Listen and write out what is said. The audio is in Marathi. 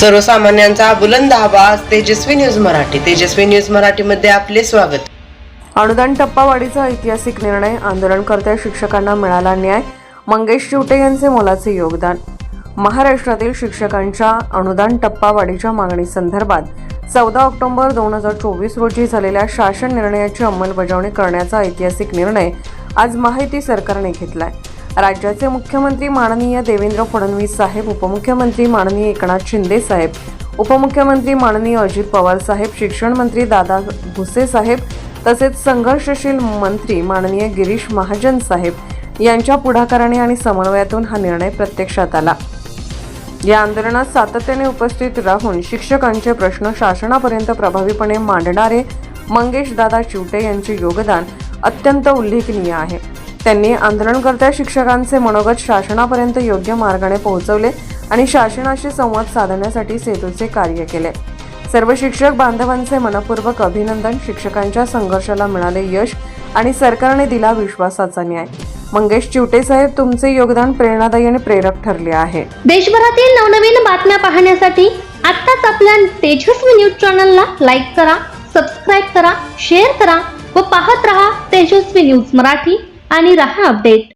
सर्वसामान्यांचा बुलंद आवाज तेजस्वी न्यूज मराठी. तेजस्वी न्यूज मराठीमध्ये आपले स्वागत. अनुदान टप्पावाढीचा ऐतिहासिक निर्णय आंदोलनकर्त्या शिक्षकांना मिळाला न्याय मंगेश चिवटे यांचे मोलाचे योगदान. महाराष्ट्रातील शिक्षकांच्या अनुदान टप्पावाढीच्या मागणीसंदर्भात चौदा ऑक्टोबर दोन हजार चोवीस रोजी झालेल्या शासन निर्णयाची अंमलबजावणी करण्याचा ऐतिहासिक निर्णय आज माहिती सरकारने घेतलाय. राज्याचे मुख्यमंत्री माननीय देवेंद्र फडणवीस साहेब उपमुख्यमंत्री माननीय एकनाथ शिंदे साहेब उपमुख्यमंत्री माननीय अजित पवार साहेब शिक्षण मंत्री दादा भुसे साहेब तसेच संघर्षशील मंत्री माननीय गिरीश महाजन साहेब यांच्या पुढाकाराने आणि समन्वयातून हा निर्णय प्रत्यक्षात आला. या आंदोलनात सातत्याने उपस्थित राहून शिक्षकांचे प्रश्न शासनापर्यंत प्रभावीपणे मांडणारे मंगेश दादा चिवटे यांचे योगदान अत्यंत उल्लेखनीय आहे. त्यांनी आंदोलनकर्त्या शिक्षकांचे मनोगत शासनापर्यंत योग्य मार्गाने पोहोचवले आणि शासनाशी संवाद साधण्यासाठी सेतूचे कार्य केले. सर्व शिक्षक बांधवांचे मनपूर्वक अभिनंदन शिक्षकांच्या संघर्षाला मिळाले यश आणि सरकारने दिला विश्वासाचा न्याय. मंगेश चिवटे साहेब तुमचे योगदान प्रेरणादायी आणि प्रेरक ठरले आहे. देशभरातील नवनवीन बातम्या पाहण्यासाठी आत्ताच आपल्या तेजस्वी न्यूज चॅनलला लाईक करा सबस्क्राईब करा शेअर करा व पाहत रहा तेजस्वी न्यूज मराठी. आणि रहा अपडेट.